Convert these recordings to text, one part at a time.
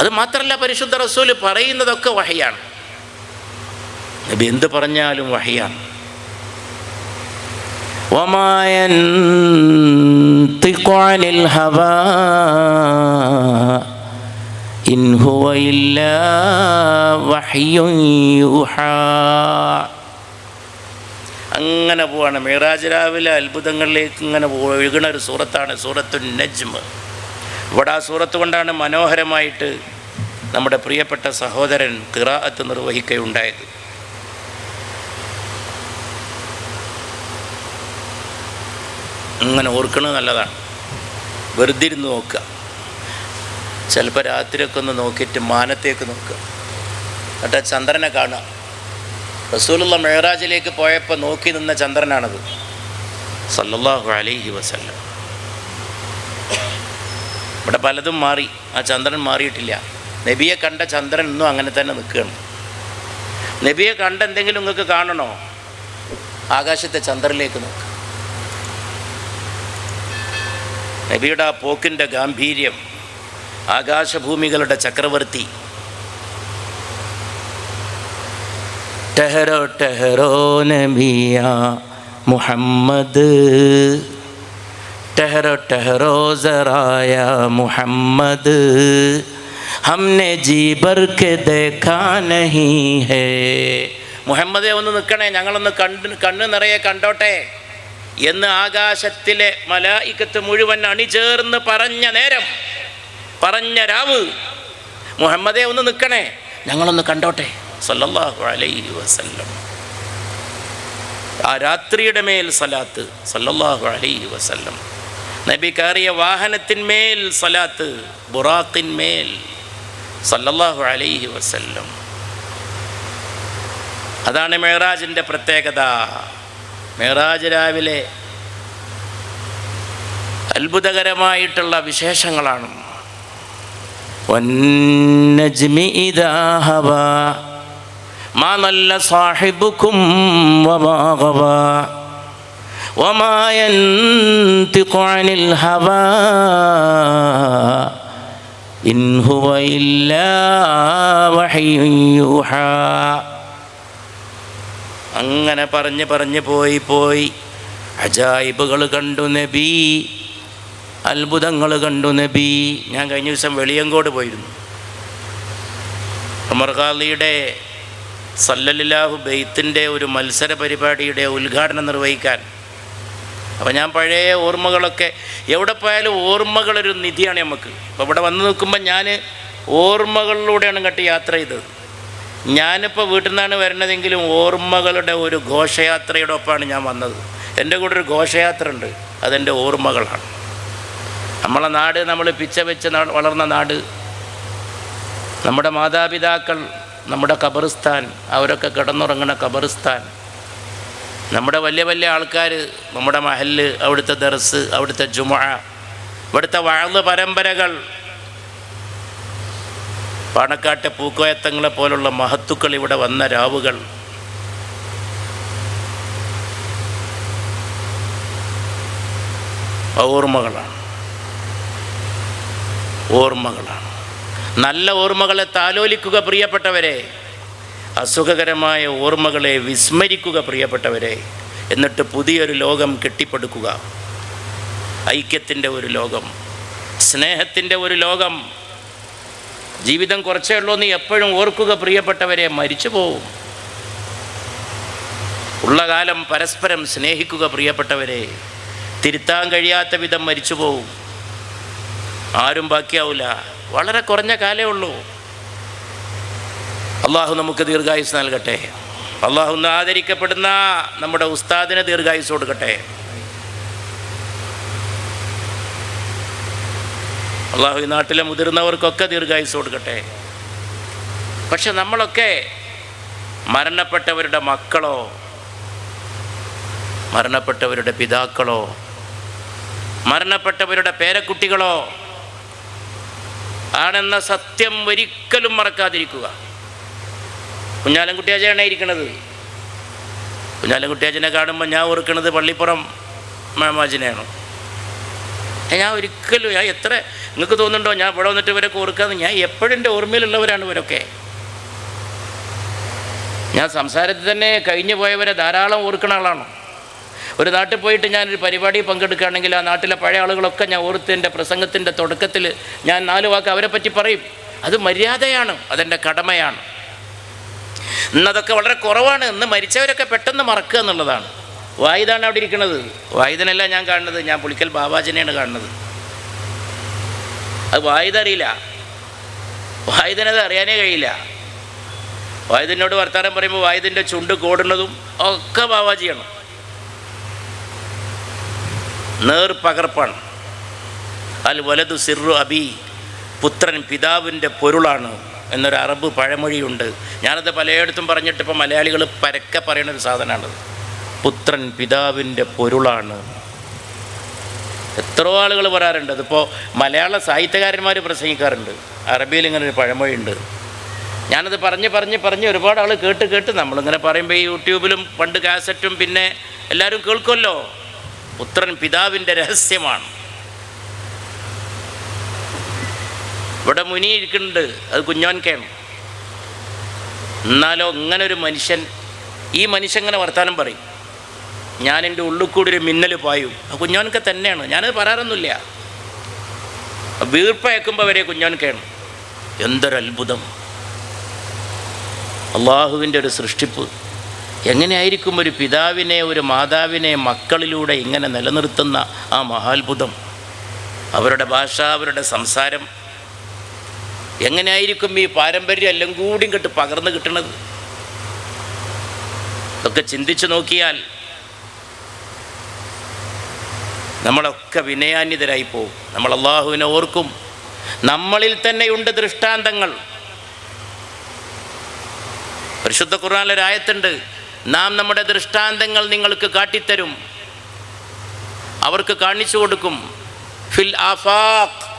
അത് മാത്രമല്ല പരിശുദ്ധ റസൂൽ പറയുന്നതൊക്കെ വഹയാണ്. നബി എന്ത് പറഞ്ഞാലും വഹയാണ്. അങ്ങനെ പോവാണ്. മിറാജ് രാവിലെ അത്ഭുതങ്ങളിലേക്ക് ഇങ്ങനെ ഒഴുകണ ഒരു സൂറത്താണ് സൂറത്തു നജ്മ. ഇവിടെ ആ സൂറത്ത് കൊണ്ടാണ് മനോഹരമായിട്ട് നമ്മുടെ പ്രിയപ്പെട്ട സഹോദരൻ കിറാഅത്ത് നിർവഹിക്കുകയുണ്ടായത്. അങ്ങനെ ഓർക്കണത് നല്ലതാണ്. വെറുതെ ഇരുന്ന് നോക്കുക. ചിലപ്പോൾ രാത്രിയൊക്കെ ഒന്ന് നോക്കിയിട്ട് മാനത്തേക്ക് നോക്കുക. എന്നിട്ട് ചന്ദ്രനെ കാണുക. റസൂലുള്ള മെഹറാജിലേക്ക് പോയപ്പോൾ നോക്കി നിന്ന ചന്ദ്രനാണത്. സല്ലല്ലാഹു അലൈഹി വസല്ലം. ഇവിടെ പലതും മാറി. ആ ചന്ദ്രൻ മാറിയിട്ടില്ല. നബിയെ കണ്ട ചന്ദ്രൻ ഇന്നും അങ്ങനെ തന്നെ നിൽക്കുകയാണ്. നബിയെ കണ്ട എന്തെങ്കിലും നിങ്ങൾക്ക് കാണണോ? ആകാശത്തെ ചന്ദ്രനിലേക്ക് നോക്കുക നബിയുടെ ആ പോക്കിന്റെ ഗാംഭീര്യം ആകാശഭൂമികളുടെ ചക്രവർത്തി. ടെഹറോ ടെഹറോ നബിയ മുഹമ്മദ്. ठहरो ठहरो जराया मोहम्मद हमने जी भर के देखा नहीं है മുഹമ്മദെ ഒന്ന് നിൽക്കണേ ഞങ്ങളൊന്ന് കണ്ട് കണ്ണ് നിറയെ കണ്ടോട്ടെ എന്ന് ആകാശത്തിലെ മലായിക്കത്ത് മുഴുവൻ അണിചേർന്ന് പറഞ്ഞ നേരം പറഞ്ഞ രാവ് മുഹമ്മദെ ഒന്ന് നിൽക്കണേ ഞങ്ങളൊന്ന് കണ്ടോട്ടെ സല്ലല്ലാഹു അലൈഹി വസല്ലം ആ രാത്രിയുടെ മേൽ സലാത്ത് സല്ലല്ലാഹു അലൈഹി വസല്ലം നബി കയറിയ വാഹനത്തിന്മേൽ സലാത്ത് ബുറാത്തിന്മേൽ സല്ലല്ലാഹു അലൈഹി വസല്ലം. അതാണ് മെഹറാജിന്റെ പ്രത്യേകത. മെഹറാജ് രാവിലെ അത്ഭുതകരമായിട്ടുള്ള വിശേഷങ്ങളാണ്. മാ നല്ല സാഹിബുക്കും وما غوى وما ينطق عن الهوى إن هو إلا وحي يوحى അങ്ങനെ പറഞ്ഞ് പറഞ്ഞ് പോയി പോയി അജായിബുകൾ കണ്ടു നബി അത്ഭുതങ്ങൾ കണ്ടു നബി ഞാൻ കഴിഞ്ഞ ദിവസം വെളിയങ്കോട് പോയിരുന്നു ഉമർ ഖാലിയുടെ സല്ലല്ലാഹു ബെയ്ത്തിൻ്റെ ഒരു മത്സര പരിപാടിയുടെ ഉദ്ഘാടനം നിർവഹിക്കാൻ അപ്പോൾ ഞാൻ പഴയ ഓർമ്മകളൊക്കെ എവിടെ പോയാലും ഓർമ്മകളൊരു നിധിയാണ് നമുക്ക്. അപ്പോൾ ഇവിടെ വന്ന് നിൽക്കുമ്പോൾ ഞാൻ ഓർമ്മകളിലൂടെയാണ് ഇങ്ങോട്ട് യാത്ര ചെയ്തത്. ഞാനിപ്പോൾ വീട്ടിൽ നിന്നാണ് വരണതെങ്കിലും ഓർമ്മകളുടെ ഒരു ഘോഷയാത്രയുടെ ഒപ്പമാണ് ഞാൻ വന്നത്. എന്റെ കൂടെ ഒരു ഘോഷയാത്ര ഉണ്ട്. അതെന്റെ ഓർമ്മകളാണ്. നമ്മളെ നാട് നമ്മൾ പിച്ച വെച്ച് വളർന്ന നാട്. നമ്മുടെ മാതാപിതാക്കൾ നമ്മുടെ ഖബറിസ്ഥാൻ അവരൊക്കെ കിടന്നുറങ്ങുന്ന ഖബറിസ്ഥാൻ നമ്മുടെ വലിയ വലിയ ആൾക്കാർ നമ്മുടെ മഹൽ അവിടുത്തെ ദർസ് അവിടുത്തെ ജുമ ഇവിടുത്തെ വാഴ്ന്ന പരമ്പരകൾ. പാണക്കാട്ടെ പൂക്കോയത്തങ്ങളെ പോലുള്ള മഹത്തുക്കൾ ഇവിടെ വന്ന രാവുകൾ. ഓർമ്മകളാണ്. ഓർമ്മകളാണ്. നല്ല ഓർമ്മകളെ താലോലിക്കുക പ്രിയപ്പെട്ടവരെ. അസുഖകരമായ ഓർമ്മകളെ വിസ്മരിക്കുക പ്രിയപ്പെട്ടവരെ. എന്നിട്ട് പുതിയൊരു ലോകം കെട്ടിപ്പടുക്കുക. ഐക്യത്തിന്റെ ഒരു ലോകം സ്നേഹത്തിന്റെ ഒരു ലോകം. ജീവിതം കുറച്ചേ ഉള്ളൂ എന്ന് എപ്പോഴും ഓർക്കുക പ്രിയപ്പെട്ടവരെ മരിച്ചു പോവും. ഉള്ള കാലം പരസ്പരം സ്നേഹിക്കുക പ്രിയപ്പെട്ടവരെ. തിരുത്താൻ കഴിയാത്ത വിധം മരിച്ചു പോവും. ആരും ബാക്കിയാവില്ല വളരെ കുറഞ്ഞ കാലേ ഉള്ളൂ. അള്ളാഹു നമുക്ക് ദീർഘായുസ് നൽകട്ടെ. അള്ളാഹു ഒന്ന് ആദരിക്കപ്പെടുന്ന നമ്മുടെ ഉസ്താദിന് ദീർഘായുസ് കൊടുക്കട്ടെ. അള്ളാഹു ഈ നാട്ടിലെ മുതിർന്നവർക്കൊക്കെ ദീർഘായുസ് കൊടുക്കട്ടെ. പക്ഷെ നമ്മളൊക്കെ മരണപ്പെട്ടവരുടെ മക്കളോ മരണപ്പെട്ടവരുടെ പിതാക്കളോ മരണപ്പെട്ടവരുടെ പേരക്കുട്ടികളോ ആണെന്ന സത്യം ഒരിക്കലും മറക്കാതിരിക്കുക. കുഞ്ഞാലൻകുട്ടിയാജയാണ് ഇരിക്കണത്. കുഞ്ഞാലൻകുട്ടിയാജനെ കാണുമ്പോൾ ഞാൻ ഓർക്കുന്നത് പള്ളിപ്പുറം മാമാജിനെയാണ് ഞാൻ ഒരിക്കലും ഞാൻ എത്ര നിങ്ങൾക്ക് തോന്നുന്നുണ്ടോ ഞാൻ ഇവിടെ വന്നിട്ട് ഇവരൊക്കെ ഓർക്കാന്ന് ഞാൻ എപ്പോഴും എന്റെ ഓർമ്മയിലുള്ളവരാണ് ഇവരൊക്കെ. ഞാൻ സംസാരത്തിൽ തന്നെ കഴിഞ്ഞു പോയവരെ ധാരാളം ഓർക്കുന്ന ആളാണ്. ഒരു നാട്ടിൽ പോയിട്ട് ഞാനൊരു പരിപാടി പങ്കെടുക്കുകയാണെങ്കിൽ ആ നാട്ടിലെ പഴയ ആളുകളൊക്കെ ഞാൻ ഓർത്ത് എന്റെ പ്രസംഗത്തിന്റെ തുടക്കത്തിൽ ഞാൻ നാല് വാക്ക് അവരെ പറ്റി പറയും. അത് മര്യാദയാണ് അതെന്റെ കടമയാണ്. ഇന്നതൊക്കെ വളരെ കുറവാണ്. ഇന്ന് മരിച്ചവരൊക്കെ പെട്ടെന്ന് മറക്കുക എന്നുള്ളതാണ്. വായുതാണ് അവിടെ ഇരിക്കുന്നത് വായുധനല്ല ഞാൻ കാണുന്നത്. ഞാൻ പുളിക്കൽ ബാബാജിനെയാണ് കാണുന്നത്. അത് വായുധറിയില്ല വായുധനത് അറിയാനേ കഴിയില്ല. വായുധനോട് വർത്താനം പറയുമ്പോൾ വായുധന്റെ ചുണ്ട് കോടുന്നതും ഒക്കെ ബാബാജിയാണ്. നേർ പകർപ്പാണ്. അൽ വലതു സിറു അബി. പുത്രൻ പിതാവിന്റെ പൊരുളാണ്. എന്നൊരു അറബ് പഴമൊഴിയുണ്ട്. ഞാനത് പലയിടത്തും പറഞ്ഞിട്ട് ഇപ്പോൾ മലയാളികൾ പരക്കെ പറയുന്ന ഒരു സാധനമാണത്. പുത്രൻ പിതാവിന്റെ പൊരുളാണ്. എത്രയോ ആളുകൾ പറയാറുണ്ട്. അതിപ്പോൾ മലയാള സാഹിത്യകാരന്മാർ പ്രസംഗിക്കാറുണ്ട്. അറബിയിൽ ഇങ്ങനെ ഒരു പഴമൊഴിയുണ്ട്. ഞാനത് പറഞ്ഞ് പറഞ്ഞ് പറഞ്ഞ് ഒരുപാട് ആൾ കേട്ട് കേട്ട് നമ്മളിങ്ങനെ പറയുമ്പോൾ ഈ യൂട്യൂബിലും പണ്ട് കാസറ്റും പിന്നെ എല്ലാവരും കേൾക്കുമല്ലോ. പുത്രൻ പിതാവിന്റെ രഹസ്യമാണ്. ഇവിടെ മുനി ഇരിക്കുന്നുണ്ട്. അത് കുഞ്ഞോൻക്കാണ്. എന്നാലോ ഇങ്ങനെ ഒരു മനുഷ്യൻ ഈ മനുഷ്യൻ ഇങ്ങനെ വർത്താനം പറയും. ഞാൻ എന്റെ ഉള്ളിൽ ഒരു മിന്നൽ പായും. ആ കുഞ്ഞോൻക്ക തന്നെയാണ്. ഞാനത് പറയാറൊന്നുമില്ല. വീർപ്പയക്കുമ്പോൾ വരെ കുഞ്ഞോൻക്കാണ്. എന്തൊരത്ഭുതം അള്ളാഹുവിന്റെ ഒരു സൃഷ്ടിപ്പ്. എങ്ങനെയായിരിക്കും ഒരു പിതാവിനെ ഒരു മാതാവിനെ മക്കളിലൂടെ ഇങ്ങനെ നിലനിർത്തുന്ന ആ മഹാത്ഭുതം? അവരുടെ ഭാഷ അവരുടെ സംസാരം എങ്ങനെയായിരിക്കും ഈ പാരമ്പര്യം എല്ലാം കൂടി കിട്ട് പകർന്നു കിട്ടണത്? ഇതൊക്കെ ചിന്തിച്ചു നോക്കിയാൽ നമ്മളൊക്കെ വിനയാന്യതരായി പോകും നമ്മൾ അള്ളാഹുവിനെ ഓർക്കും. നമ്മളിൽ തന്നെയുണ്ട് ദൃഷ്ടാന്തങ്ങൾ. പരിശുദ്ധ ഖുർആാനൊരായത്തുണ്ട് നാം നമ്മുടെ ദൃഷ്ടാന്തങ്ങൾ നിങ്ങൾക്ക് കാട്ടിത്തരും. അവർക്ക് കാണിച്ചു കൊടുക്കും. ഫിൽ ആഫാഖ്.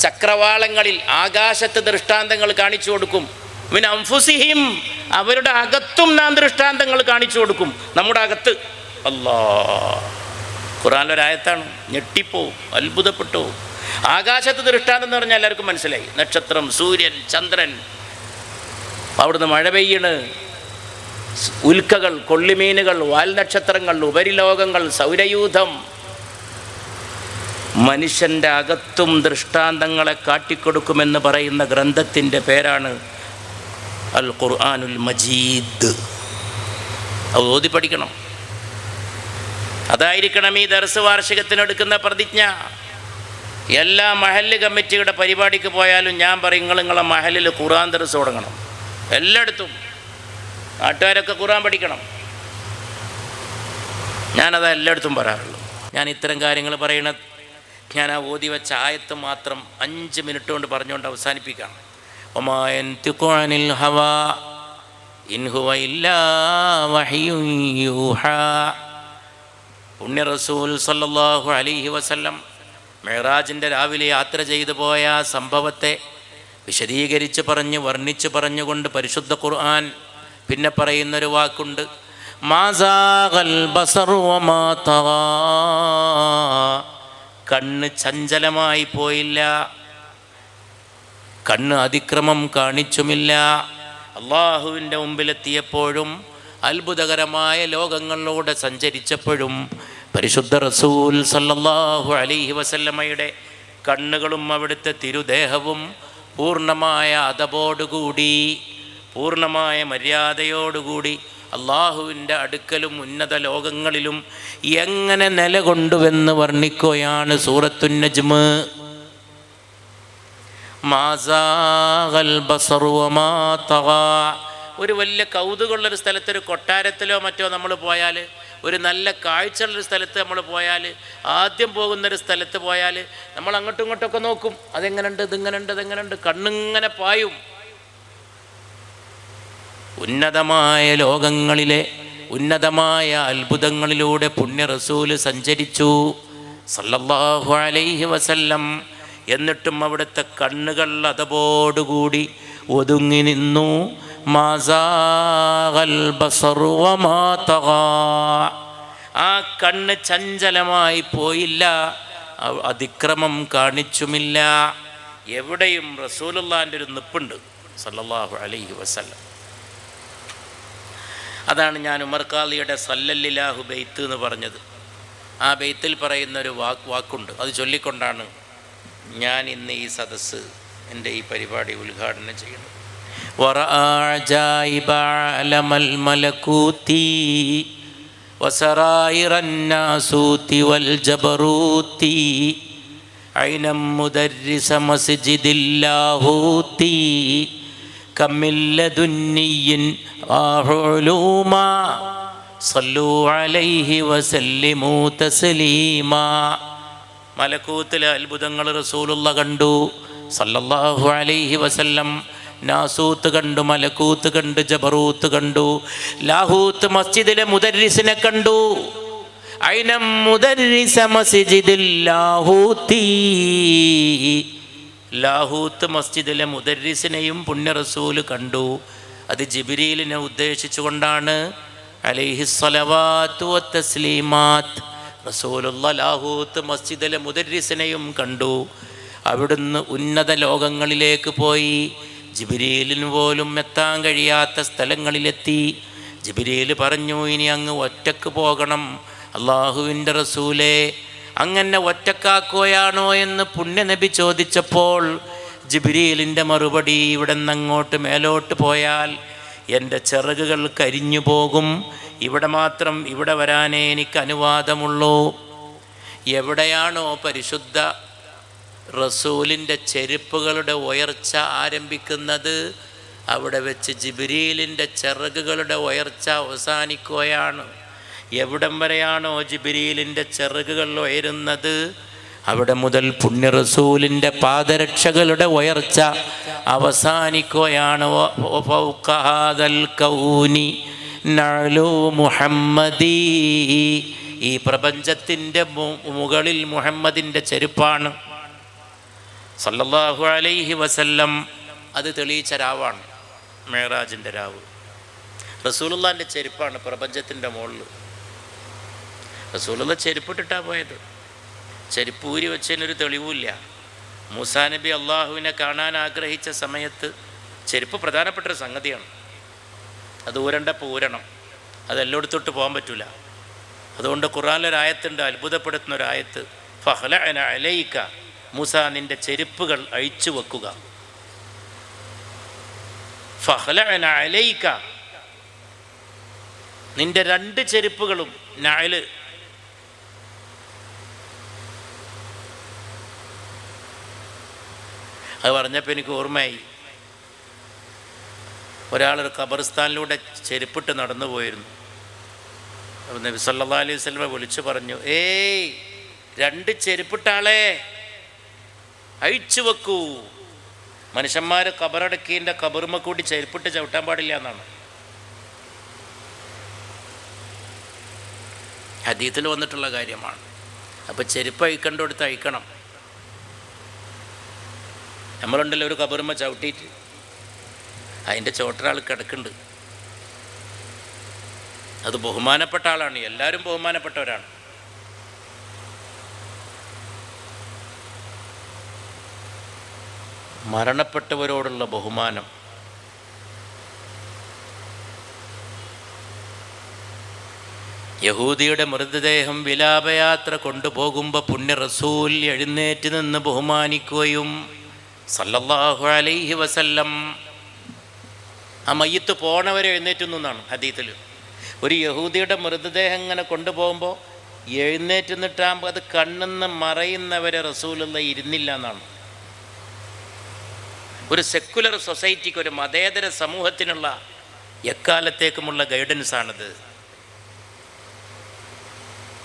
ചക്രവാളങ്ങളിൽ ആകാശത്ത് ദൃഷ്ടാന്തങ്ങൾ കാണിച്ചു കൊടുക്കും. മിൻ അംഫുസിഹിം അവരുടെ അകത്തും നാം ദൃഷ്ടാന്തങ്ങൾ കാണിച്ചു കൊടുക്കും. നമ്മുടെ അകത്ത് അല്ലാ ഖുറാനിലൊരായത്താണ് ഞെട്ടിപ്പോവും അത്ഭുതപ്പെട്ടു. ആകാശത്ത് ദൃഷ്ടാന്തം എന്ന് പറഞ്ഞാൽ എല്ലാവർക്കും മനസ്സിലായി. നക്ഷത്രം സൂര്യൻ ചന്ദ്രൻ. അവിടുന്ന് മഴ പെയ്യണ്. ഉൽക്കകൾ കൊള്ളിമീനുകൾ വാൽനക്ഷത്രങ്ങൾ ഉപരിലോകങ്ങൾ സൗരയൂഥം. മനുഷ്യന്റെ അകത്തും ദൃഷ്ടാന്തങ്ങളെ കാട്ടിക്കൊടുക്കുമെന്ന് പറയുന്ന ഗ്രന്ഥത്തിന്റെ പേരാണ് അൽ ഖുർആാനുൽ മജീദ്. അത് ഓതി പഠിക്കണം. അതായിരിക്കണം ഈ ദർസ് വാർഷികത്തിനെടുക്കുന്ന പ്രതിജ്ഞ. എല്ലാ മഹൽ കമ്മിറ്റിയുടെ പരിപാടിക്ക് പോയാലും ഞാൻ പറയും നിങ്ങൾ നിങ്ങളെ മഹലിൽ ഖുർആൻ ദർസ് തുടങ്ങണം എല്ലായിടത്തും. നാട്ടുകാരൊക്കെ ഖുർആൻ പഠിക്കണം. ഞാനത് എല്ലായിടത്തും പറയാറുള്ളൂ ഞാൻ ഇത്തരം കാര്യങ്ങൾ പറയണ ഞാൻ ആ ഓതി വെച്ച ആയത്ത് മാത്രം അഞ്ച് മിനിറ്റ് കൊണ്ട് പറഞ്ഞുകൊണ്ട് അവസാനിപ്പിക്കാം. ഒമായൻ പുണ്യ റസൂൽ സല്ലല്ലാഹു അലൈഹി വസല്ലം മെഹറാജിന്റെ രാവിലെ യാത്ര ചെയ്തു പോയ ആ സംഭവത്തെ വിശദീകരിച്ച് പറഞ്ഞ് വർണിച്ച് പറഞ്ഞുകൊണ്ട് പരിശുദ്ധ ഖുർആൻ പിന്നെ പറയുന്നൊരു വാക്കുണ്ട്. മാസാകൽ ബസറു വമാ തഗാ. കണ്ണ് ചഞ്ചലമായി പോയില്ല. കണ്ണ് അതിക്രമം കാണിച്ചുമില്ല. അള്ളാഹുവിന്റെ മുമ്പിലെത്തിയപ്പോഴും അത്ഭുതകരമായ ലോകങ്ങളിലൂടെ സഞ്ചരിച്ചപ്പോഴും പരിശുദ്ധ റസൂൽ സല്ലല്ലാഹു അലൈഹി വസല്ലമ്മയുടെ കണ്ണുകളും അവിടുത്തെ തിരുദേഹവും പൂർണമായ അതപോടുകൂടി പൂർണമായ മര്യാദയോടുകൂടി അള്ളാഹുവിന്റെ അടുക്കലും ഉന്നത ലോകങ്ങളിലും എങ്ങനെ നിലകൊണ്ടുവെന്ന് വർണിക്കുകയാണ് സൂറത്തുന്നജ്മ്. ഒരു വലിയ കൗതുകമുള്ളൊരു സ്ഥലത്ത് ഒരു കൊട്ടാരത്തിലോ മറ്റോ നമ്മൾ പോയാൽ ഒരു നല്ല കാഴ്ചയുള്ളൊരു സ്ഥലത്ത് നമ്മൾ പോയാൽ ആദ്യം പോകുന്നൊരു സ്ഥലത്ത് പോയാൽ നമ്മൾ അങ്ങോട്ടും ഇങ്ങോട്ടൊക്കെ നോക്കും. അതെങ്ങനെയുണ്ട് ഇതെങ്ങനെയുണ്ട് ഇതെങ്ങനെയുണ്ട് കണ്ണിങ്ങനെ പായും. ഉന്നതമായ ലോകങ്ങളിലെ ഉന്നതമായ അത്ഭുതങ്ങളിലൂടെ പുണ്യ റസൂൽ സഞ്ചരിച്ചു. സല്ലല്ലാഹു അലൈഹി വസല്ലം. എന്നിട്ടും അവിടുത്തെ കണ്ണുകൾ അതപോടുകൂടി ഒതുങ്ങി നിന്നു. ആ കണ്ണ് ചഞ്ചലമായി പോയില്ല. അതിക്രമം കാണിച്ചുമില്ല. എവിടെയും റസൂലുള്ളാന്റെ ഒരു നിപ്പുണ്ട്. സല്ലല്ലാഹു അലൈഹി വസല്ലം. അതാണ് ഞാൻ ഉമർ ഖാലിയുടെ സല്ലല്ലാഹു ബെയ്ത്ത് എന്ന് പറഞ്ഞത് ആ ബെയ്ത്തിൽ പറയുന്ന ഒരു വാക്ക് വാക്കുണ്ട് അത് ചൊല്ലിക്കൊണ്ടാണ് ഞാൻ ഇന്ന് ഈ സദസ്സ് എൻ്റെ ഈ പരിപാടി ഉദ്ഘാടനം ചെയ്യുന്നത് ورأى عجائب عالم الملكوت وسرائر الناسوت والجبروت عينا مدرس مسجد اللاهوت كم من لدني آه علوما صلوا عليه وسلموا تسليما മലക്കൂത്തിലെ അത്ഭുതങ്ങൾ റസൂലുള്ള കണ്ടു സല്ലല്ലാഹു അലൈഹി വസല്ലം നാസൂത്ത് കണ്ടു മലക്കൂത്ത് കണ്ടു ജബറൂത്ത് കണ്ടു ലാഹൂത്ത് മസ്ജിദിലെ മുദരിസിനെ കണ്ടു അയിനം മുദരിസ മസ്ജിദിൽ ലാഹൂത്തി ലാഹൂത്ത് മസ്ജിദിലെ മുദരിസിനെയും പുണ്യ റസൂൽ കണ്ടു. അത് ജിബിരിയിലിനെ ഉദ്ദേശിച്ചുകൊണ്ടാണ് അലിഹിസ്വലവാത്തു തസ്ലീമാത്ത് റസൂലുള്ള ലാഹൂത്ത് മസ്ജിദിലെ മുദരിസിനെയും കണ്ടു. അവിടുന്ന് ഉന്നത ലോകങ്ങളിലേക്ക് പോയി. ജിബിരിയിലിന് പോലും എത്താൻ കഴിയാത്ത സ്ഥലങ്ങളിലെത്തി. ജിബിരിയിൽ പറഞ്ഞു ഇനി അങ്ങ് ഒറ്റയ്ക്ക് പോകണം. അള്ളാഹുവിന്റെ റസൂലേ അങ്ങനെ ഒറ്റക്കാക്കുകയാണോ എന്ന് പുണ്യനബി ചോദിച്ചപ്പോൾ ജിബിരിയിലിന്റെ മറുപടി ഇവിടെ അങ്ങോട്ട് മേലോട്ട് പോയാൽ എന്റെ ചിറകുകൾ കരിഞ്ഞു പോകും. ഇവിടെ മാത്രം ഇവിടെ വരാനേ എനിക്ക് അനുവാദമുള്ളൂ. എവിടെയാണോ പരിശുദ്ധ റസൂലിന്റെ ചെരുപ്പുകളുടെ ഉയർച്ച ആരംഭിക്കുന്നത് അവിടെ വെച്ച് ജിബിരിയിലിന്റെ ചിറകുകളുടെ ഉയർച്ച അവസാനിക്കുകയാണ്. എവിടം വരെയാണോ ജിബിരിയിലിന്റെ ചെറുകുകൾ ഉയരുന്നത്? അവിടെ മുതൽ പുണ്യ റസൂലിന്റെ പാദരക്ഷകളുടെ ഉയർച്ച അവസാനിക്കുകയാണ്. മുഹമ്മദീ. ഈ പ്രപഞ്ചത്തിന്റെ മുകളിൽ മുഹമ്മദിന്റെ ചെരുപ്പാണ്. സല്ലല്ലാഹു അലൈഹി വസല്ലം അത് തെളിയിച്ച രാവാണ് മേറാജിന്റെ രാവ്. റസൂലുള്ളാന്റെ ചെരുപ്പാണ് പ്രപഞ്ചത്തിന്റെ മുകളിൽ റസൂലുള്ള ചെരുപ്പിട്ടിട്ടാണ് പോയത്. ചെരുപ്പ് ഊരി വെച്ചതിനൊരു തെളിവുമില്ല. മൂസാ നബി അള്ളാഹുവിനെ കാണാൻ ആഗ്രഹിച്ച സമയത്ത് ചെരുപ്പ് പ്രധാനപ്പെട്ട ഒരു സംഗതിയാണ്. അത് ഊരണ്ടപ്പോൾ പൂരണം. അത് പോകാൻ പറ്റില്ല അതുകൊണ്ട് ഖുറാനിലൊരായത്തുണ്ട് അത്ഭുതപ്പെടുത്തുന്ന ഒരായത്ത് ഫഹല അലയിക്ക മൂസ നിന്റെ ചെരുപ്പുകൾ അഴിച്ചു വെക്കുക. ഫഹല അലയിക്ക നിന്റെ രണ്ട് ചെരുപ്പുകളും നാല് അത് പറഞ്ഞപ്പോൾ എനിക്ക് ഓർമ്മയായി. ഒരാളൊരു ഖബർസ്ഥാനിലൂടെ ചെരുപ്പിട്ട് നടന്നു പോയിരുന്നു. അപ്പോൾ നബി സല്ലല്ലാഹു അലൈഹി വസല്ലമ വിളിച്ചു പറഞ്ഞു ഏയ് രണ്ട് ചെരുപ്പിട്ടാളെ അഴിച്ചു വെക്കൂ. മനുഷ്യന്മാർ കബറടക്കീന്റെ കബറുമ കൂടി ചെരുപ്പിട്ട് ചവിട്ടാൻ പാടില്ല എന്നാണ്. ഹദീത്തിൽ വന്നിട്ടുള്ള കാര്യമാണ്. അപ്പോൾ ചെരുപ്പ് അഴിക്കേണ്ടടുത്ത് അഴിക്കണം. നമ്മളുണ്ടല്ലോ ഒരു കബറുമ്മ ചവിട്ടിയിട്ട് അതിന്റെ ചോട്ടൊരാൾ കിടക്കുന്നുണ്ട്. അത് ബഹുമാനപ്പെട്ട ആളാണ്. എല്ലാവരും ബഹുമാനപ്പെട്ടവരാണ്. മരണപ്പെട്ടവരോടുള്ള ബഹുമാനം. യഹൂദിയുടെ മൃതദേഹം വിലാപയാത്ര കൊണ്ടുപോകുമ്പോൾ പുണ്യ റസൂൽ എഴുന്നേറ്റ് നിന്ന് ബഹുമാനിക്കുകയും സല്ലല്ലാഹു അലൈഹി വസല്ലം. ആ മയ്യത്ത് പോണവരെ എഴുന്നേറ്റ് നിന്നാണ് ഹദീത്തിൽ. ഒരു യഹൂദിയുടെ മൃതദേഹം ഇങ്ങനെ കൊണ്ടുപോകുമ്പോൾ എഴുന്നേറ്റ് നിന്നിട്ടാകുമ്പോൾ അത് കണ്ണെന്ന് മറയുന്നവരെ റസൂലുള്ള ഇരുന്നില്ല എന്നാണ്. ഒരു സെക്കുലർ സൊസൈറ്റിക്ക് ഒരു മതേതര സമൂഹത്തിനുള്ള എക്കാലത്തേക്കുമുള്ള ഗൈഡൻസ് ആണിത്.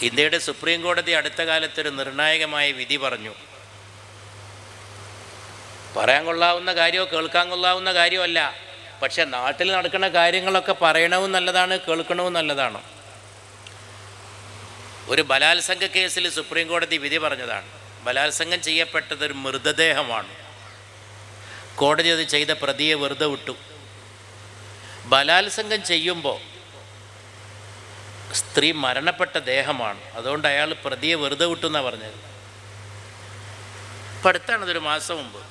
ഇന്ത്യയുടെ സുപ്രീം കോടതി അടുത്ത കാലത്തൊരു നിർണായകമായ വിധി പറഞ്ഞു. പറയാൻ കൊള്ളാവുന്ന കാര്യമോ കേൾക്കാൻ കൊള്ളാവുന്ന കാര്യമല്ല. പക്ഷെ നാട്ടിൽ നടക്കുന്ന കാര്യങ്ങളൊക്കെ പറയണവും നല്ലതാണ് കേൾക്കണവും നല്ലതാണ്. ഒരു ബലാത്സംഗ കേസിൽ സുപ്രീം കോടതി വിധി പറഞ്ഞതാണ്. ബലാത്സംഗം ചെയ്യപ്പെട്ടത് ഒരു മൃതദേഹമാണ്. കോടതി അത് ചെയ്ത പ്രതിയെ വെറുതെ വിട്ടു. ബലാത്സംഗം ചെയ്യുമ്പോൾ സ്ത്രീ മരണപ്പെട്ട ദേഹമാണ്. അതുകൊണ്ട് അയാൾ പ്രതിയെ വെറുതെ വിട്ടു എന്നാണ് പറഞ്ഞത്. ഇപ്പം അടുത്താണതൊരു മാസം മുമ്പ്.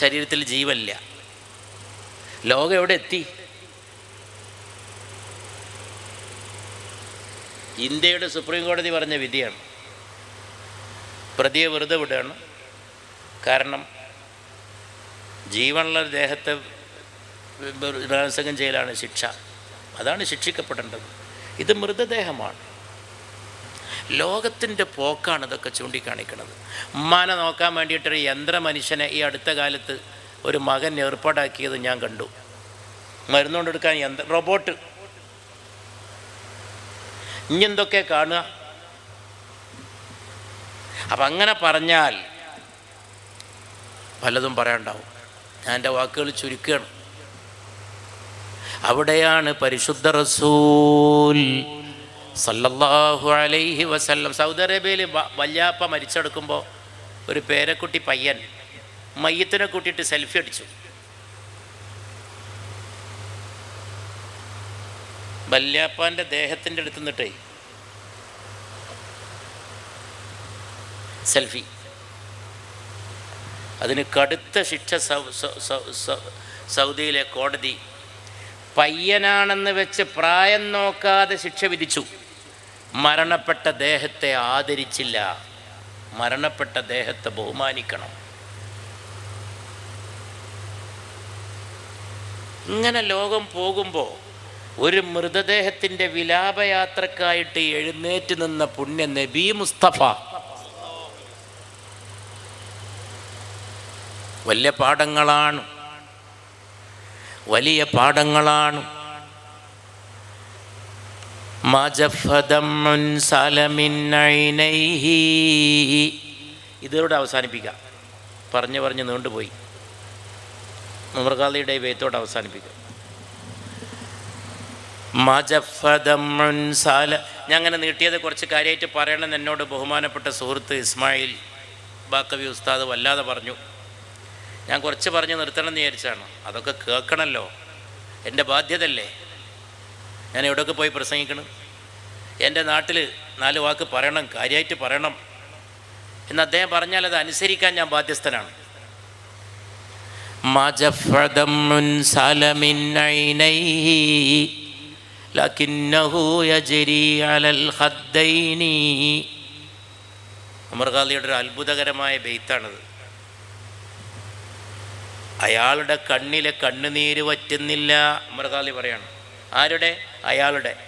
ശരീരത്തിൽ ജീവനില്ല ലോകം എവിടെ എത്തി? ഇന്ത്യയുടെ സുപ്രീം കോടതി പറഞ്ഞ വിധിയാണ്. പ്രതിയെ വെറുതെ വിടുകയാണ്. കാരണം ജീവനുള്ള ദേഹത്തെ ബലാത്സംഗം ചെയ്യലാണ് ശിക്ഷ. അതാണ് ശിക്ഷിക്കപ്പെടേണ്ടത്. ഇത് മൃതദേഹമാണ്. ലോകത്തിന്റെ പോക്കാണ് ഇതൊക്കെ ചൂണ്ടിക്കാണിക്കുന്നത്. ഉമ്മാനെ നോക്കാൻ വേണ്ടിയിട്ടൊരു യന്ത്ര മനുഷ്യനെ ഈ അടുത്ത കാലത്ത് ഒരു മകൻ ഏർപ്പാടാക്കിയത് ഞാൻ കണ്ടു. മരുന്നുകൊണ്ടെടുക്കാൻ യന്ത്ര റോബോട്ട്. ഇനി എന്തൊക്കെ കാണുക? അപ്പം അങ്ങനെ പറഞ്ഞാൽ പലതും പറയാണ്ടാവും. ഞാൻ എന്റെ വാക്കുകൾ ചുരുക്കുകയാണ്. അവിടെയാണ് പരിശുദ്ധ റസൂൽ സല്ലല്ലാഹു അലൈഹി വസല്ലം. സൗദി അറേബ്യയിൽ വല്യാപ്പ മരിച്ചെടുക്കുമ്പോൾ ഒരു പേരക്കുട്ടി പയ്യൻ മയ്യത്തിനെ കൂട്ടിയിട്ട് സെൽഫി അടിച്ചു. വല്യാപ്പാന്റെ ദേഹത്തിന്റെ അടുത്ത് നിന്നിട്ടേ സെൽഫി. അതിന് കടുത്ത ശിക്ഷ സൗദിയിലെ കോടതി പയ്യനാണെന്ന് വെച്ച് പ്രായം നോക്കാതെ ശിക്ഷ വിധിച്ചു. മരണപ്പെട്ട ദേഹത്തെ ആദരിച്ചില്ല. മരണപ്പെട്ട ദേഹത്തെ ബഹുമാനിക്കണം. ഇങ്ങനെ ലോകം പോകുമ്പോൾ ഒരു മൃതദേഹത്തിന്റെ വിലാപയാത്രക്കായിട്ട് എഴുന്നേറ്റ് നിന്ന പുണ്യ നബി മുസ്തഫ. വലിയ പാഠങ്ങളാണ്. വലിയ പാഠങ്ങളാണ്. ഇതോടെ അവസാനിപ്പിക്കാം. പറഞ്ഞു പറഞ്ഞ് നീണ്ടുപോയി. മൃഗാലിയുടെ വേത്തോടെ അവസാനിപ്പിക്കാം. സാല ഞാൻ അങ്ങനെ നീട്ടിയത് കുറച്ച് കാര്യമായിട്ട് പറയണമെന്ന് എന്നോട് ബഹുമാനപ്പെട്ട സുഹൃത്ത് ഇസ്മായിൽ ബാക്കവി ഉസ്താദ് വല്ലാതെ പറഞ്ഞു. ഞാൻ കുറച്ച് പറഞ്ഞ് നിർത്തണം എന്ന് വിചാരിച്ചാണ്. അതൊക്കെ കേൾക്കണമല്ലോ എന്റെ ബാധ്യതയല്ലേ? ഞാൻ എവിടെയൊക്കെ പോയി പ്രസംഗിക്കണം? എന്റെ നാട്ടിൽ നാല് വാക്ക് പറയണം കാര്യമായിട്ട് പറയണം. എന്ന് അദ്ദേഹം പറഞ്ഞാൽ അത് അനുസരിക്കാൻ ഞാൻ ബാധ്യസ്ഥനാണ്. അമർഗാദിയുടെ ഒരു അത്ഭുതകരമായ ബെയ്ത്താണത്. അയാളുടെ കണ്ണിലെ കണ്ണുനീര് വറ്റുന്നില്ല അമർഗാദി പറയാണ്. ആരുടെ? അയാളുടെ.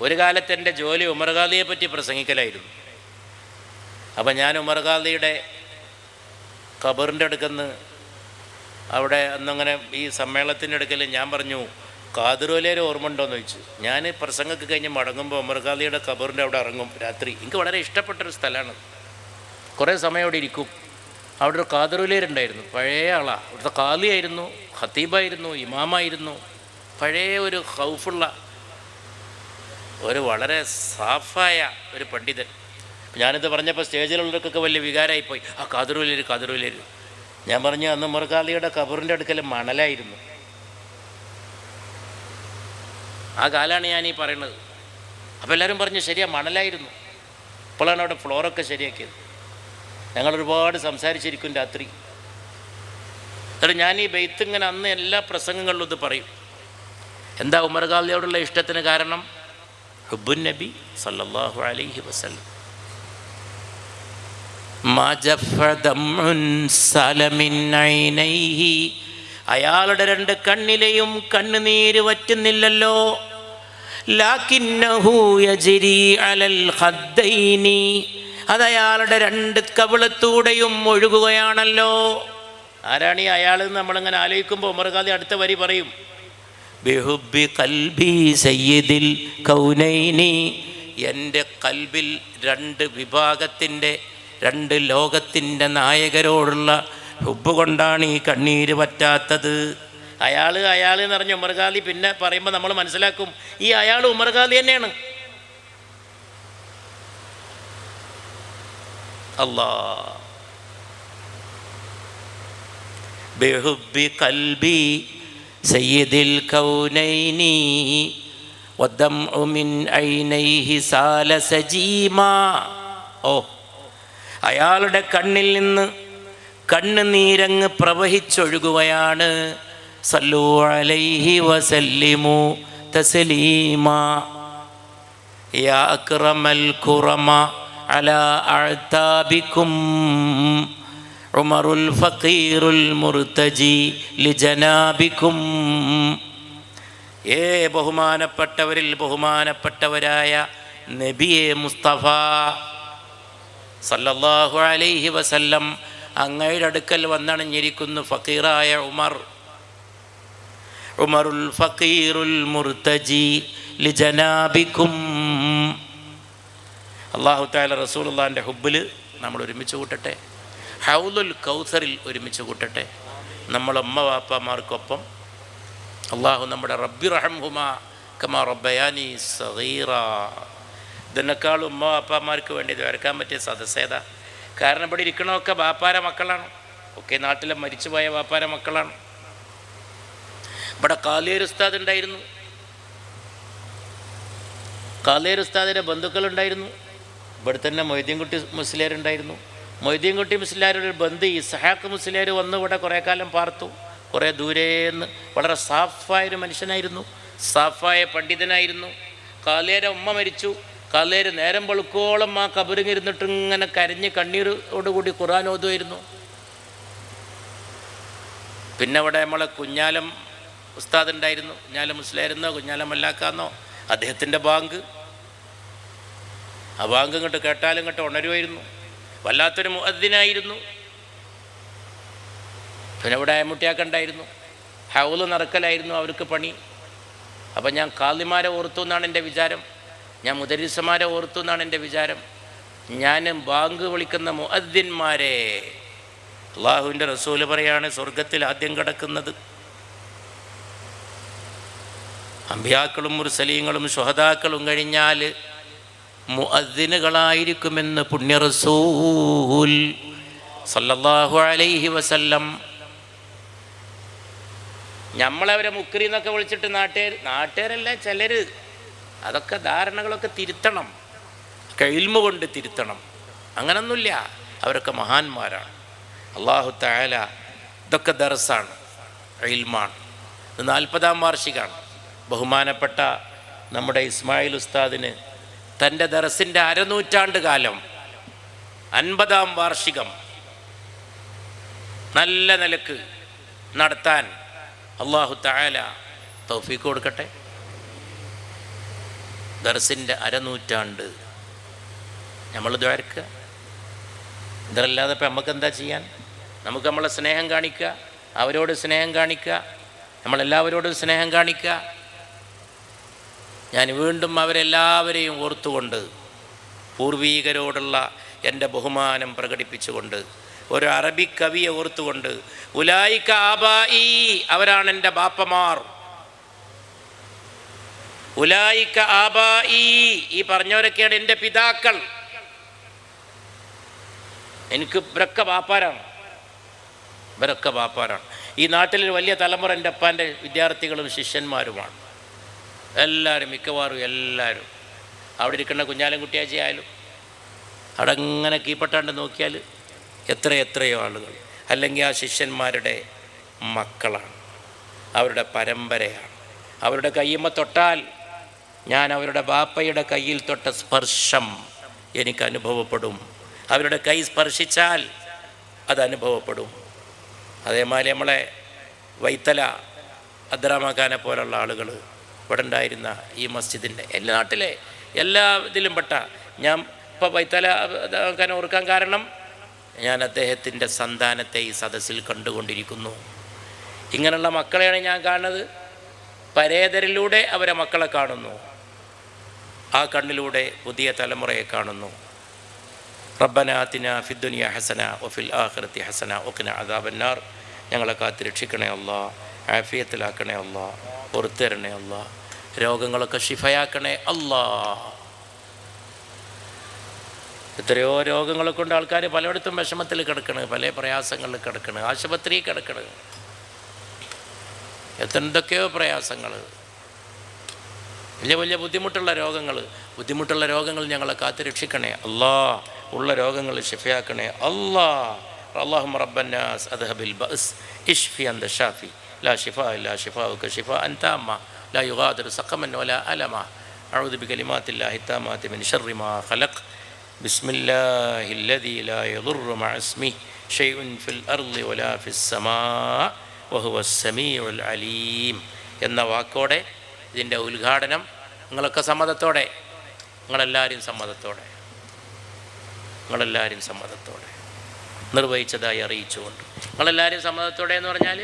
ഒരു കാലത്ത് എന്റെ ജോലി ഉമർഗാദിയെ പറ്റി പ്രസംഗിക്കലായിരുന്നു. അപ്പം ഞാൻ ഉമർഗാദിയുടെ ഖബറിന്റെ അടുക്കുന്ന് അവിടെ അന്നങ്ങനെ ഈ സമ്മേളനത്തിന്റെ അടുക്കൽ ഞാൻ പറഞ്ഞു കാതിരോലേരെ ഓർമ്മ ഉണ്ടോയെന്ന് ചോദിച്ചു. ഞാൻ പ്രസംഗമൊക്കെ കഴിഞ്ഞ് മടങ്ങുമ്പോൾ ഉമർഗാദിയുടെ ഖബറിന്റെ അവിടെ ഇറങ്ങും രാത്രി. എനിക്ക് വളരെ ഇഷ്ടപ്പെട്ടൊരു സ്ഥലമാണ്. കുറേ സമയം അവിടെ ഇരിക്കും. അവിടെ ഒരു കാതിറുലേരുണ്ടായിരുന്നു പഴയ ആളാണ് അവിടുത്തെ കാലിയായിരുന്നു ഖത്തീബായിരുന്നു ഇമാമായിരുന്നു. പഴയ ഒരു ഹൗഫുള്ള ഒരു വളരെ സാഫായ ഒരു പണ്ഡിതൻ. ഞാനിത് പറഞ്ഞപ്പോൾ സ്റ്റേജിലുള്ളവർക്കൊക്കെ വലിയ വികാരമായിപ്പോയി. ആ കാതിറുലേര് കാതിറുലേര്. ഞാൻ പറഞ്ഞു അന്ന് ഉമർഖാദിയുടെ കബറിന്റെ അടുക്കൽ മണലായിരുന്നു. ആ കാലമാണ് ഞാൻ ഈ പറയുന്നത് അപ്പോൾ എല്ലാവരും പറഞ്ഞു ശരിയാ മണലായിരുന്നു. ഇപ്പോഴാണ് അവിടെ ഫ്ലോറൊക്കെ ശരിയാക്കിയത്. ഞങ്ങൾ ഒരുപാട് സംസാരിച്ചിരിക്കും രാത്രി. എന്നിട്ട് ഞാൻ ഈ ബെയ്ത്ത് ഇങ്ങനെ അന്ന് എല്ലാ പ്രസംഗങ്ങളിലും ഇത് പറയും. എന്താ ഉമർഗാലിയോടുള്ള ഇഷ്ടത്തിന് കാരണം? ഹുബുൻ നബി സല്ലല്ലാഹു അലൈഹി വസല്ലം. അയാളുടെ രണ്ട് കണ്ണിലെയും കണ്ണുനീര് വറ്റുന്നില്ലല്ലോ. അതയാളുടെ രണ്ട് കവിളത്തൂടെയും ഒഴുകുകയാണല്ലോ. ആരാണ് ഈ അയാൾ നമ്മളിങ്ങനെ ആലോചിക്കുമ്പോൾ ഉമർഖാദി അടുത്ത വരി പറയും. ബിഹുബി കൽബി സയ്യിദിൽ കൗനൈനി. എന്റെ കൽബിൽ രണ്ട് വിഭാഗത്തിന്റെ രണ്ട് ലോകത്തിന്റെ നായകരോടുള്ള ഹുബ് കൊണ്ടാണ് ഈ കണ്ണീര് പറ്റാത്തത്. അയാൾ അയാൾ എന്ന് പറഞ്ഞ ഉമർഖാലി പിന്നെ പറയുമ്പോൾ നമ്മൾ മനസ്സിലാക്കും ഈ അയാൾ ഉമർഖാലി തന്നെയാണ്. അല്ലാ ബെഹുബി കൽബി സയ്യിദിൽ കൗനൈനി والدمع من عينيه سال سجيما ഓ അയാളുടെ കണ്ണിൽ നിന്ന് കണ്ണുനീരങ്ങ് പ്രവഹിച്ചൊഴുകുകയാണ് സല്ലു അലൈഹി വസല്ലിമു തസ്ലീമ യാ അക്രമൽ കുറമ അലാ അഅ്താബിക്കും ഉമറുൽ ഫഖീറുൽ മുർത്തജി ലിജനാബിക്കും. ഏ ബഹുമാനപ്പെട്ടവരിൽ ബഹുമാനപ്പെട്ടവരായ നബിയെ മുസ്തഫ സല്ലല്ലാഹു അലൈഹി വസല്ലം അങ്ങയുടെ അടുക്കൽ വന്നണഞ്ഞിരിക്കുന്നു ഫക്കീറായ ഉമർ. ഉമറുൽ ഫക്കീറുൽ മുർത്തജി ലിജനാബിക്കും. അള്ളാഹു താല റസൂൽ അള്ളാഹിന്റെ ഹുബിൽ നമ്മൾ ഒരുമിച്ച് കൂട്ടട്ടെ. ഹൗലുൽ കൗസറിൽ ഒരുമിച്ച് കൂട്ടട്ടെ. നമ്മളമ്മ വാപ്പമാർക്കൊപ്പം. അള്ളാഹു നമ്മുടെ റബ്ബി റഹംഹുമ കമാ റബ്ബയാനി സഹീറ ഇതിനേക്കാൾ ഉമ്മ വാപ്പാമാർക്ക് വേണ്ടി വരക്കാൻ പറ്റിയ സദസ്സേത കാരണം ഇവിടെ ഇരിക്കണമൊക്കെ വാപ്പാര മക്കളാണ്. ഒക്കെ നാട്ടിലെ മരിച്ചുപോയ വാപ്പാര മക്കളാണ്. ഇവിടെ കാലിയർ ഉസ്താദ് ഉണ്ടായിരുന്നു. കാലിയർ ഉസ്താദിന്റെ ബന്ധുക്കളുണ്ടായിരുന്നു. ഇവിടെ തന്നെ മൊയ്തീൻകുട്ടി മുസ്ലിയർ ഉണ്ടായിരുന്നു മൊയ്തീൻകുട്ടി മുസ്ലിയാരുടെ ഒരു ബന്ധു ഇസഹാക്ക് മുസ്ലിയാർ വന്ന് ഇവിടെ കുറേ കാലം പാർത്തു. കുറേ ദൂരേന്ന് വളരെ സാഫായൊരു മനുഷ്യനായിരുന്നു. സാഫായ പണ്ഡിതനായിരുന്നു. കാലേര ഉമ്മ മരിച്ചു. കാലേര് നേരം വെളുക്കോളം ആ കബറിങ്ങിരുന്നിട്ട് ഇങ്ങനെ കരഞ്ഞ് കണ്ണീരോടുകൂടി ഖുറാൻ ഓതുമായിരുന്നു പിന്നെ അവിടെ നമ്മളെ കുഞ്ഞാലം ഉസ്താദ് ഉണ്ടായിരുന്നു കുഞ്ഞാലം മുസ്ലിയായിരുന്നോ കുഞ്ഞാലം മല്ലാക്കാന്നോ അദ്ദേഹത്തിന്റെ ബാങ്ക്. ആ ബാങ്ക് ഇങ്ങോട്ട് കേട്ടാലും ഇങ്ങോട്ട് ഉണരുമായിരുന്നു വല്ലാത്തൊരു മുഅദ്ദിനായിരുന്നു. പിന്നെ ഇവിടെ മുട്ടിയാക്കണ്ടായിരുന്നു. ഹൗൽ നടക്കലായിരുന്നു അവർക്ക് പണി. അപ്പം ഞാൻ കാലിമാരെ ഓർത്തു എന്നാണ് എന്റെ വിചാരം. ഞാൻ മുദരിസമാരെ ഓർത്തു എന്നാണ് എന്റെ വിചാരം. ഞാൻ ബാങ്ക് വിളിക്കുന്ന മുഅദ്ദിന്മാരെ. അള്ളാഹുവിന്റെ റസൂൽ പറയാണ് സ്വർഗത്തിൽ ആദ്യം കിടക്കുന്നത്. അമ്പിയാക്കളും മുർസലീങ്ങളും ശുഹദാക്കളും കഴിഞ്ഞാൽ മുഅദ്ദിനുകളായിരിക്കുമെന്ന് പുണ്യ റസൂൽ സല്ലല്ലാഹു അലൈഹി വസല്ലം. നമ്മളവരെ മുക്രി എന്നൊക്കെ വിളിച്ചിട്ട് നാട്ടുകാർ നാട്ടുകാരല്ല ചിലർ അതൊക്കെ ധാരണകളൊക്കെ തിരുത്തണം. കഴിൽമ കൊണ്ട് തിരുത്തണം. അങ്ങനൊന്നുമില്ല. അവരൊക്കെ മഹാന്മാരാണ്. അള്ളാഹു താല ഇതൊക്കെ ദർസാണ്. ഇൽമാണ്. ഇത് നാൽപ്പതാം വാർഷികമാണ് ബഹുമാനപ്പെട്ട നമ്മുടെ ഇസ്മായിൽ ഉസ്താദിന് തന്റെ ദറസിന്റെ അരനൂറ്റാണ്ട് കാലം അൻപതാം വാർഷികം നല്ല നിലയ്ക്ക് നടത്താൻ അള്ളാഹു താല തൗഫീക്ക് കൊടുക്കട്ടെ? ദർസിന്റെ അരനൂറ്റാണ്ട് നമ്മൾ ദ്വാരക്കുക ഇതല്ലാതെ ഇപ്പം നമുക്ക് എന്താ ചെയ്യാൻ? നമുക്ക് നമ്മളെ സ്നേഹം കാണിക്കുക അവരോട് സ്നേഹം കാണിക്കുക നമ്മളെല്ലാവരോടും സ്നേഹം കാണിക്കുക. ഞാൻ വീണ്ടും അവരെല്ലാവരെയും ഓർത്തുകൊണ്ട് പൂർവീകരോടുള്ള എന്റെ ബഹുമാനം പ്രകടിപ്പിച്ചുകൊണ്ട് ഒരു അറബി കവിയെ ഓർത്തുകൊണ്ട് ഉലായിക്ക ആബായി അവരാണ് എന്റെ ബാപ്പമാർ. ഉലായിക്ക ആബായി ഈ പറഞ്ഞവരൊക്കെയാണ് എന്റെ പിതാക്കൾ. എനിക്ക് ഇവരൊക്കെ ബാപ്പാരാണ്. ഇവരൊക്കെ ബാപ്പാരാണ്. ഈ നാട്ടിലൊരു വലിയ തലമുറ എന്റെ അപ്പാന്റെ വിദ്യാർത്ഥികളും ശിഷ്യന്മാരുമാണ്. എല്ലാവരും മിക്കവാറും എല്ലാവരും അവിടെ ഇരിക്കുന്ന കുഞ്ഞാലൻകുട്ടിയാച്ചി ആയാലും അവിടെ അങ്ങനെ കീപ്പട്ടാണ്ട് നോക്കിയാൽ എത്ര എത്രയോ ആളുകൾ. അല്ലെങ്കിൽ ആ ശിഷ്യന്മാരുടെ മക്കളാണ്. അവരുടെ പരമ്പരയാണ്. അവരുടെ കയ്യമ്മ തൊട്ടാൽ ഞാൻ അവരുടെ ബാപ്പയുടെ കയ്യിൽ തൊട്ട സ്പർശം എനിക്ക് അനുഭവപ്പെടും. അവരുടെ കൈ സ്പർശിച്ചാൽ അത് അനുഭവപ്പെടും. അതേമാതിരി നമ്മളെ വൈത്തല അദ്രാമഖാനെ പോലുള്ള ആളുകൾ ഇവിടെ ഉണ്ടായിരുന്ന ഈ മസ്ജിദിന്റെ എല്ലാ നാട്ടിലെ എല്ലാ ഇതിലും പെട്ട ഞാൻ ഇപ്പോൾ വൈത്തല ഖാനെ ഓർക്കാൻ കാരണം ഞാൻ അദ്ദേഹത്തിന്റെ സന്താനത്തെ ഈ സദസ്സിൽ കണ്ടുകൊണ്ടിരിക്കുന്നു. ഇങ്ങനെയുള്ള മക്കളെയാണ് ഞാൻ കാണുന്നത്. പരേതരിലൂടെ അവരെ മക്കളെ കാണുന്നു. ആ കണ്ണിലൂടെ പുതിയ തലമുറയെ കാണുന്നു. റബ്ബന ആത്തിന ഫിദ്ദുനിയ ഹസന ഒഫിൽ ആഹ്റത്തി ഹസന ഒക്കിന അദാബന്നാർ. ഞങ്ങളെ കാത്ത് രക്ഷിക്കണേ അല്ല ആഫിയത്തിലാക്കണേ അല്ല പുറത്തരണേ അല്ല രോഗങ്ങളൊക്കെ ഷിഫയാക്കണേ അല്ലാ എത്രയോ രോഗങ്ങളെ കൊണ്ട് ആൾക്കാർ പലയിടത്തും വിഷമത്തിൽ കിടക്കണ് പല പ്രയാസങ്ങളിൽ കിടക്കണ് ആശുപത്രിയിൽ കിടക്കണ്. എന്തൊക്കെയോ പ്രയാസങ്ങൾ. വലിയ വലിയ ബുദ്ധിമുട്ടുള്ള രോഗങ്ങൾ. ബുദ്ധിമുട്ടുള്ള രോഗങ്ങൾ ഞങ്ങളെ കാത്ത് രക്ഷിക്കണേ അല്ലാ ഉള്ള രോഗങ്ങൾ ഷിഫയാക്കണേ അല്ലാ അള്ളാഹു റബ്ബന്നാസ് അദ്ഹബിൽ ബസ് ഇഷ്ഫി അന്ത ഷാഫി. ലാ ഷിഫ ഇല്ലാ ഷിഫാവുക ഷിഫ അൻതാമ്മ ലാ യുഗാദിർ സഖമൻ വല അലമ أعوذ بكلمات الله التامات من شر ما خلق بسم الله الذي لا يضر مع اسمه شيء في الأرض ولا في السماء وهو السميع العليم എന്ന വാക്കോടെ ഇതിൻ്റെ ഉദ്ഘാടനം നിങ്ങളൊക്കെ സമ്മതത്തോടെ നിങ്ങളെല്ലാവരും സമ്മതത്തോടെ നിങ്ങളെല്ലാവരും സമ്മതത്തോടെ നിർവഹിച്ചതായി അറിയിച്ചുകൊണ്ട് നിങ്ങളെല്ലാവരും സമ്മതത്തോടെ എന്ന് പറഞ്ഞാൽ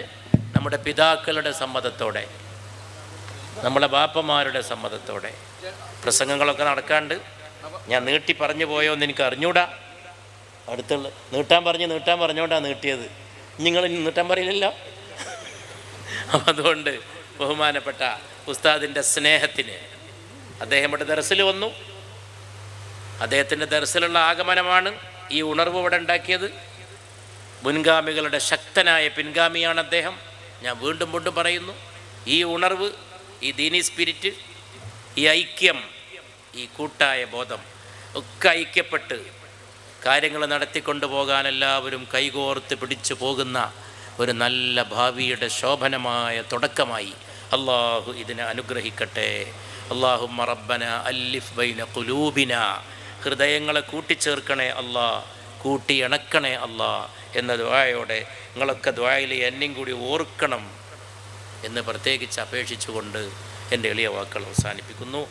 നമ്മുടെ പിതാക്കളുടെ സമ്മതത്തോടെ നമ്മുടെ ബാപ്പമാരുടെ സമ്മതത്തോടെ. പ്രസംഗങ്ങളൊക്കെ നടക്കാണ്ട്. ഞാൻ നീട്ടി പറഞ്ഞു പോയോ എന്ന് എനിക്ക് അറിഞ്ഞൂടാ. അടുത്തുള്ള നീട്ടാൻ പറഞ്ഞ് നീട്ടാൻ പറഞ്ഞുകൊണ്ടാണ് നീട്ടിയത്. നിങ്ങൾ നീട്ടാൻ പറയില്ലല്ലോ. അപ്പം അതുകൊണ്ട് ബഹുമാനപ്പെട്ട ഉസ്താദിന്റെ സ്നേഹത്തിന് അദ്ദേഹം ഇവിടെ ദർസിൽ വന്നു. അദ്ദേഹത്തിന്റെ ദർസിലുള്ള ആഗമനമാണ് ഈ ഉണർവ് ഇവിടെ ഉണ്ടാക്കിയത്. മുൻഗാമികളുടെ ശക്തനായ പിൻഗാമിയാണ് അദ്ദേഹം. ഞാൻ വീണ്ടും വീണ്ടും പറയുന്നു ഈ ഉണർവ് ഈ ദീനി സ്പിരിറ്റ് ഈ ഐക്യം ഈ കൂട്ടായ ബോധം ഒക്കെ ഐക്യപ്പെട്ട് കാര്യങ്ങൾ നടത്തിക്കൊണ്ടു പോകാൻ എല്ലാവരും കൈകോർത്ത് പിടിച്ചു പോകുന്ന ഒരു നല്ല ഭാവിയുടെ ശോഭനമായ തുടക്കമായി അള്ളാഹു ഇതിനെ അനുഗ്രഹിക്കട്ടെ. അള്ളാഹു മറബന അല്ലിഫ് ബൈന കുലൂബിന ഹൃദയങ്ങളെ കൂട്ടിച്ചേർക്കണേ അല്ലാ കൂട്ടി ഇണക്കണേ അല്ല എന്ന ദ്വായോടെ നിങ്ങളൊക്കെ ദ്വായിൽ എന്നെയും കൂടി ഓർക്കണം എന്ന് പ്രത്യേകിച്ച് അപേക്ഷിച്ചുകൊണ്ട് എന്റെ എളിയ വാക്കുകൾ അവസാനിപ്പിക്കുന്നു.